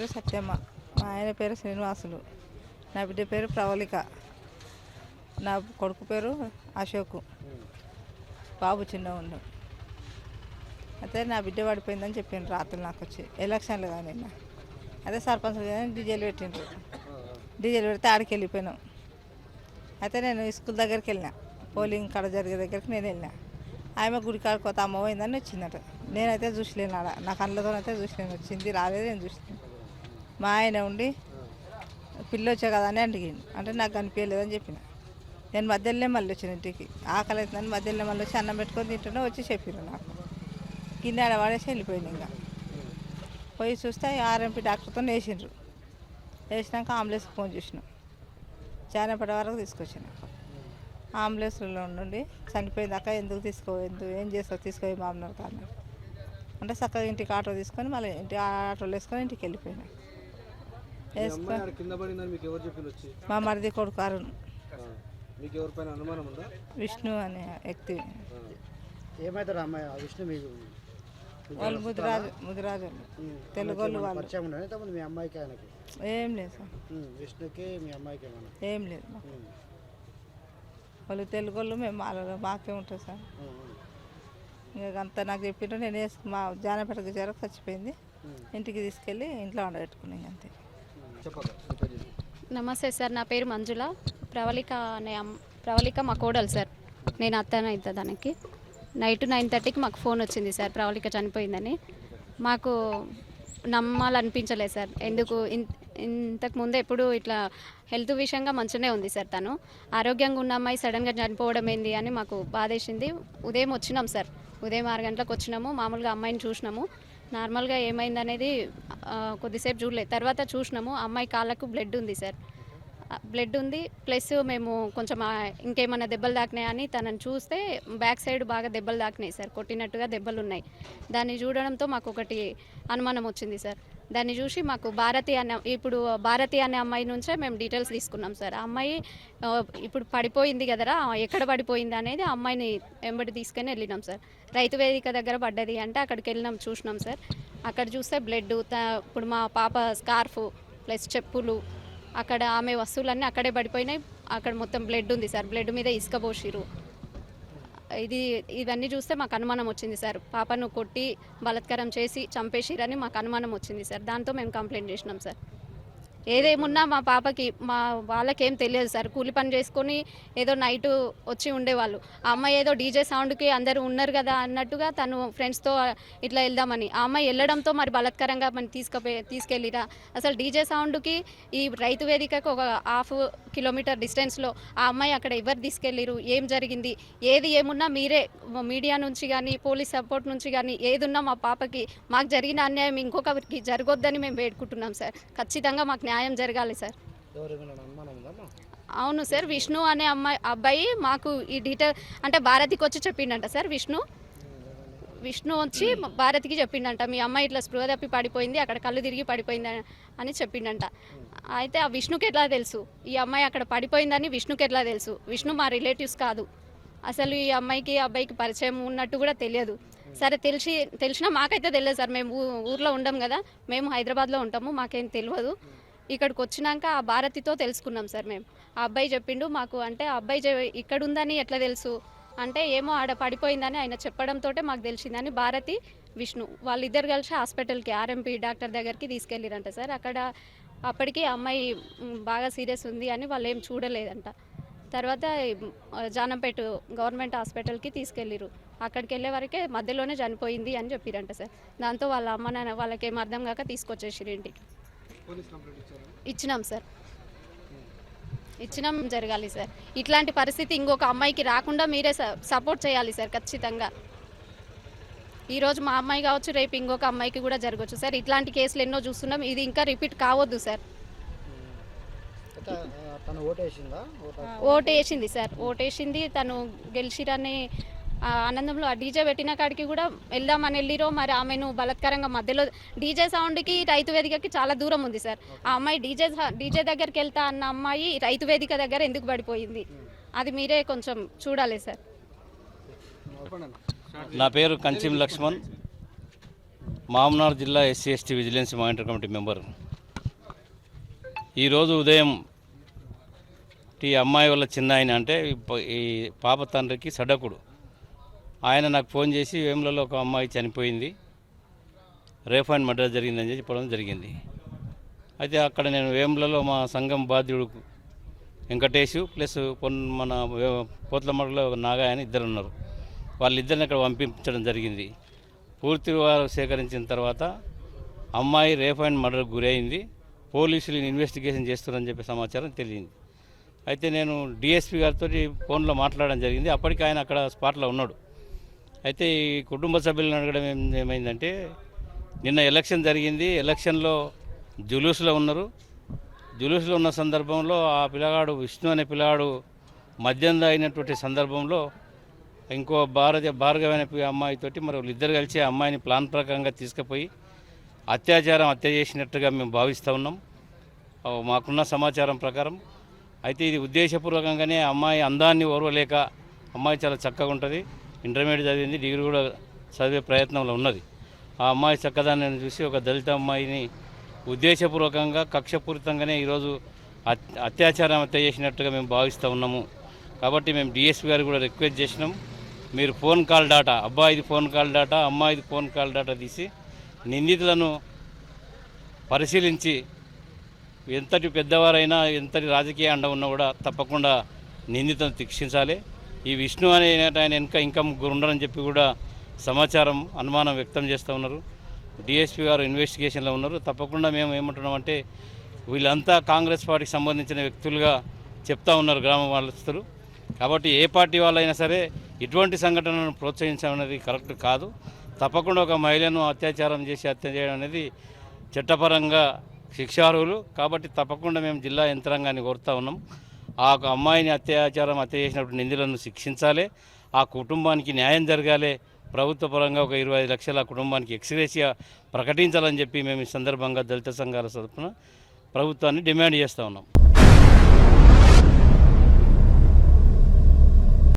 పేరు సత్యమ్మ మా ఆయన పేరు శ్రీనివాసులు నా బిడ్డ పేరు ప్రవళిక నా కొడుకు పేరు అశోక్ బాబు చిన్న ఉండు అయితే నా బిడ్డ పడిపోయిందని చెప్పిండ్రు రాత్రి నాకు వచ్చి. ఎలక్షన్లు కానీ అదే సర్పంచ్ కానీ డీజేలు పెట్టిండ్రు. డీజేలు పెడితే ఆడికి వెళ్ళిపోయినాం. అయితే నేను స్కూల్ దగ్గరికి వెళ్ళిన. పోలింగ్ కాడ జరిగే దగ్గరికి నేను వెళ్ళిన. ఆమె గుడి కాడికి అమ్మ పోయిందని వచ్చిందట. నేనైతే చూసలేను ఆడ. నా కళ్ళతో అయితే చూసలేను. వచ్చింది రాలేదు నేను చూసలేను. మా ఆయన ఉండి పిల్ల వచ్చా కదా అని అడిగిండు అంటే నాకు కనిపించలేదని చెప్పిన. నేను మధ్యలోనే మళ్ళీ వచ్చిన ఇంటికి. ఆకలి అవుతుందని మధ్యలో మళ్ళీ వచ్చి అన్నం పెట్టుకొని తింటున్నా వచ్చి చెప్పిరు నాకు. గిన్నె ఆడ పడేసి వెళ్ళిపోయింది ఇంకా. పోయి చూస్తే ఆర్ఎంపీ డాక్టర్తో వేసిండ్రు. వేసినాక అంబులెన్స్కి ఫోన్ చేసినాం. జానపడ వరకు తీసుకొచ్చిన. అంబులెన్స్లో నుండి చనిపోయిందాక ఎందుకు తీసుకోవద్దు ఏం చేస్తావు తీసుకోయి మామూలు కానీ అంటే చక్కగా ఇంటికి ఆటో తీసుకొని మళ్ళీ ఇంటి ఆటోలో వేసుకొని ఇంటికి వెళ్ళిపోయినా. మీ మరిది కొడుకు అరుణ్. ఆ. మీకు ఎవరిపైన అనుమానం ఉందా? విష్ణు అనే వ్యక్తి. ఏమవుతారు అమ్మాయి? విష్ణు మీకు వాళ్ళు ముదిరాజు ముదిరాజు వాళ్ళు. తెలుగు వాళ్ళు వాళ్ళు. పరిచయం ఉండదు ఇంతకుముందు మీ అమ్మాయికి ఆయనకి? ఏం లేదు సార్ విష్ణుకి మీ అమ్మాయికి ఏమన్నా ఏం లేదు వాళ్ళు తెలుగు వాళ్ళు మేము మాలో మాకే ఉంటుంది సార్ ఇంకా అంతా నాకు చెప్పిండ్రు. నేను వేసుకు మా జానపేటకు జ్వరం చచ్చిపోయింది. ఇంటికి తీసుకెళ్ళి ఇంట్లో వండబెట్టుకున్నాను అంతే. నమస్తే సార్ నా పేరు మంజుల. ప్రవళిక అనే ప్రవళిక మా కోడలు సార్. నేను అత్తన అవుతా దానికి. నైట్ నైన్ థర్టీకి మాకు ఫోన్ వచ్చింది సార్ ప్రవళిక చనిపోయిందని. మాకు నమ్మాలనిపించలేదు సార్. ఎందుకు? ఇన్- ఇంతకు ముందు ఎప్పుడు ఇట్లా హెల్త్ విషయంగా మంచిగానే ఉంది సార్ తను. ఆరోగ్యంగా ఉన్న అమ్మాయి సడన్గా చనిపోవడం ఏంది అని మాకు బాధేసింది. ఉదయం వచ్చినాం సార్. ఉదయం ఆరు గంటలకు వచ్చినాము. మామూలుగా అమ్మాయిని చూసినాము. నార్మల్గా ఏమైంది అనేది కొద్దిసేపు చూడలేదు. తర్వాత చూసినాము అమ్మాయి కాళ్ళకు బ్లడ్ ఉంది సార్. బ్లడ్ ఉంది. ప్లస్ మేము కొంచెం ఇంకేమైనా దెబ్బలు తాకినాయని తనని చూస్తే బ్యాక్ సైడ్ బాగా దెబ్బలు తాకినాయి సార్. కొట్టినట్టుగా దెబ్బలు ఉన్నాయి. దాన్ని చూడడంతో మాకు ఒకటి అనుమానం వచ్చింది సార్. దాన్ని చూసి మాకు భారతి అనే ఇప్పుడు భారతి అనే అమ్మాయి నుంచే మేము డీటెయిల్స్ తీసుకున్నాం సార్. ఆ అమ్మాయి ఇప్పుడు పడిపోయింది కదరా ఎక్కడ పడిపోయింది అనేది ఆ అమ్మాయిని వెంబడి తీసుకొని వెళ్ళినాం సార్. రైతు వేదిక దగ్గర పడ్డది అంటే అక్కడికి వెళ్ళినాం చూసినాం సార్. అక్కడ చూస్తే బ్లడ్ ఇప్పుడు మా పాప స్కార్ఫ్ ప్లస్ చెప్పులు అక్కడ ఆమె వస్తువులన్నీ అక్కడే పడిపోయినాయి. అక్కడ మొత్తం బ్లడ్ ఉంది సార్. బ్లడ్ మీద ఇసుక పోసిరు ఇది ఇవన్నీ చూస్తే మాకు అనుమానం వచ్చింది సార్. పాపను కొట్టి బలత్కారం చేసి చంపేసిరని మాకు అనుమానం వచ్చింది సార్. దాంతో మేము కంప్లైంట్ చేసినాం సార్. ఏదేమున్నా మా పాపకి మా వాళ్ళకేం తెలియదు సార్. కూలి పని చేసుకొని ఏదో నైట్ వచ్చి ఉండేవాళ్ళు. ఆ అమ్మాయి ఏదో డీజే సౌండ్కి అందరూ ఉన్నారు కదా అన్నట్టుగా తను ఫ్రెండ్స్తో ఇట్లా వెళ్దామని. ఆ అమ్మాయి వెళ్ళడంతో మరి బలత్కరంగా మనం తీసుకుపోయి తీసుకెళ్ళిరా. అసలు డీజే సౌండ్కి ఈ రైతు వేదికకు ఒక హాఫ్ కిలోమీటర్ డిస్టెన్స్లో ఆ అమ్మాయి అక్కడ ఎవరు తీసుకెళ్ళిరు? ఏం జరిగింది? ఏది ఏమున్నా మీరే మీడియా నుంచి కానీ పోలీస్ సపోర్ట్ నుంచి కానీ ఏదున్నా మా పాపకి మాకు జరిగిన అన్యాయం ఇంకొకరికి జరగొద్దని మేము వేడుకుంటున్నాం సార్. ఖచ్చితంగా మాకు న్యాయం జరగాలి సార్. అవును సార్ విష్ణు అనే అమ్మాయి అబ్బాయి మాకు ఈ డీటెయిల్ అంటే భారతికి వచ్చి చెప్పిండంట సార్ విష్ణు. విష్ణు వచ్చి భారతికి చెప్పిండంట మీ అమ్మాయి ఇట్లా స్పృహ తప్పి పడిపోయింది అక్కడ కళ్ళు తిరిగి పడిపోయింది అని చెప్పిండంట. అయితే ఆ విష్ణుకి ఎట్లా తెలుసు? ఈ అమ్మాయి అక్కడ పడిపోయిందని విష్ణుకి ఎట్లా తెలుసు? విష్ణు మా రిలేటివ్స్ కాదు. అసలు ఈ అమ్మాయికి అబ్బాయికి పరిచయం ఉన్నట్టు కూడా తెలియదు. సరే తెలిసి తెలిసినా మాకైతే తెలియదు సార్. మేము ఊర్లో ఉండం కదా మేము హైదరాబాద్లో ఉంటాము మాకేం తెలియదు. ఇక్కడికి వచ్చినాక ఆ భారతితో తెలుసుకున్నాం సార్ మేము. ఆ అబ్బాయి చెప్పిండు మాకు అంటే ఆ అబ్బాయి ఇక్కడ ఉందని ఎట్లా తెలుసు? అంటే ఏమో ఆడ పడిపోయిందని ఆయన చెప్పడంతో మాకు తెలిసిందని భారతి విష్ణు వాళ్ళిద్దరు కలిసి హాస్పిటల్కి ఆర్ఎంపీ డాక్టర్ దగ్గరికి తీసుకెళ్ళిరంట సార్. అక్కడ అప్పటికి అమ్మాయి బాగా సీరియస్ ఉంది అని వాళ్ళు ఏం చూడలేదంట. తర్వాత జానంపేట గవర్నమెంట్ హాస్పిటల్కి తీసుకెళ్ళిరు. అక్కడికి వెళ్ళే వరకే మధ్యలోనే చనిపోయింది అని చెప్పిరంట సార్. దాంతో వాళ్ళ అమ్మ నాన్న వాళ్ళకేం అర్థం కాక తీసుకొచ్చేసిరు ఇంటికి. ఇచ్చినాం సార్. ఇచ్చినాం జరగాలి సార్. ఇట్లాంటి పరిస్థితి ఇంకొక అమ్మాయికి రాకుండా మీరే సపోర్ట్ చేయాలి సార్ ఖచ్చితంగా. ఈరోజు మా అమ్మాయి కావచ్చు రేపు ఇంకొక అమ్మాయికి కూడా జరగవచ్చు సార్. ఇట్లాంటి కేసులు ఎన్నో చూస్తున్నాం. ఇది ఇంకా రిపీట్ కావద్దు సార్. ఓటేసిందా? ఓటు ఓటు వేసింది సార్. ఓటు వేసింది తను గెలిచిరని ఆనందంలో ఆ డీజే పెట్టిన కాడికి కూడా వెళ్దామని వెళ్ళిరో మరి ఆమెను బలత్కరంగా మధ్యలో డీజే సౌండ్కి రైతు వేదికకి చాలా దూరం ఉంది సార్. ఆ అమ్మాయి డీజే డీజే దగ్గరికి వెళ్తా అన్న అమ్మాయి రైతు వేదిక దగ్గర ఎందుకు పడిపోయింది? అది మీరే కొంచెం చూడాలి సార్. నా పేరు కంచిం లక్ష్మణ్. మామనార్ జిల్లా SC ST vigilance monitor committee member. ఈరోజు ఉదయం ఈ అమ్మాయి వాళ్ళ చిన్న ఆయన అంటే ఈ పాప తండ్రికి సడకుడు. ఆయన నాకు ఫోన్ చేసి వేములలో ఒక అమ్మాయి చనిపోయింది. రేఫ్ అండ్ మర్డర్ జరిగిందని చెప్పడం జరిగింది. అయితే అక్కడ నేను వేములలో మా సంఘం బాధ్యుడు వెంకటేషు ప్లస్ మన వే- పోట్లమడలో నాగాయ ఇద్దరు ఉన్నారు. వాళ్ళిద్దరిని అక్కడ పంపించడం జరిగింది. పూర్తి వారు సేకరించిన తర్వాత అమ్మాయి రేప్ అండ్ మర్డర్ గురైంది. పోలీసులు ఇన్వెస్టిగేషన్ చేస్తున్నారని చెప్పి సమాచారం తెలియంది. అయితే నేను డిఎస్పీ గారితో ఫోన్లో మాట్లాడడం జరిగింది. అప్పటికి ఆయన అక్కడ స్పాట్లో ఉన్నాడు. అయితే ఈ కుటుంబ సభ్యులను అడగడం ఏమైందంటే నిన్న ఎలక్షన్ జరిగింది. ఎలక్షన్లో జులూస్లో ఉన్నారు. జులూస్లో ఉన్న సందర్భంలో ఆ పిల్లగాడు విష్ణు అనే పిల్లగాడు మద్యం అయినటువంటి సందర్భంలో ఇంకో భారత భార్గవైన పి- అమ్మాయితోటి మరి ఇద్దరు కలిసి ఆ అమ్మాయిని ప్లాన్ ప్రకారంగా తీసుకుపోయి అత్యాచారం హత్య చేసినట్టుగా మేము భావిస్తూ ఉన్నాం. మాకున్న సమాచారం ప్రకారం. అయితే ఇది ఉద్దేశపూర్వకంగానే అమ్మాయి అందాన్ని ఓర్వలేక అమ్మాయి చాలా చక్కగా ఉంటుంది. ఇంటర్మీడియట్ చదివింది డిగ్రీ కూడా చదివే ప్రయత్నంలో ఉన్నది. ఆ అమ్మాయి చక్కదాన్ని చూసి ఒక దళిత అమ్మాయిని ఉద్దేశపూర్వకంగా కక్షపూరితంగానే ఈరోజు అత్యాచారం హత్య చేసినట్టుగా మేము భావిస్తూ ఉన్నాము. కాబట్టి మేము డిఎస్పీ గారు కూడా రిక్వెస్ట్ చేసినాం మీరు ఫోన్ కాల్ డాటా అబ్బాయిది ఫోన్ కాల్ డాటా అమ్మాయిది ఫోన్ కాల్ డాటా తీసి నిందితులను పరిశీలించి ఎంతటి పెద్దవారైనా ఎంతటి రాజకీయ అండ ఉన్నా కూడా తప్పకుండా నిందితులను శిక్షించాలి. ఈ విష్ణు అనే ఆయన వెనుక ఇంకా ముగ్గురు ఉండరని చెప్పి కూడా సమాచారం అనుమానం వ్యక్తం చేస్తూ ఉన్నారు. డిఎస్పీ గారు ఇన్వెస్టిగేషన్లో ఉన్నారు. తప్పకుండా మేము ఏమంటున్నామంటే వీళ్ళంతా కాంగ్రెస్ పార్టీకి సంబంధించిన వ్యక్తులుగా చెప్తా ఉన్నారు గ్రామ వాళ్ళస్తులు కాబట్టి ఏ పార్టీ వాళ్ళైనా సరే ఇటువంటి సంఘటనలను ప్రోత్సహించడం అనేది కరెక్ట్ కాదు. తప్పకుండా ఒక మహిళను అత్యాచారం చేసి హత్య చేయడం అనేది చట్టపరంగా శిక్షార్హులు. కాబట్టి తప్పకుండా మేము జిల్లా యంత్రాంగాన్ని కోరుతా ఉన్నాం. ఆ ఒక అమ్మాయిని అత్యాచారం హత్య చేసినప్పుడు నిందితులను శిక్షించాలి. ఆ కుటుంబానికి న్యాయం జరగాలి. ప్రభుత్వ పరంగా ఒక ఇరవై ఐదు లక్షల కుటుంబానికి ఎక్స్గ్రేసియా ప్రకటించాలని చెప్పి మేము ఈ సందర్భంగా దళిత సంఘాల తరఫున ప్రభుత్వాన్ని డిమాండ్ చేస్తూ ఉన్నాం.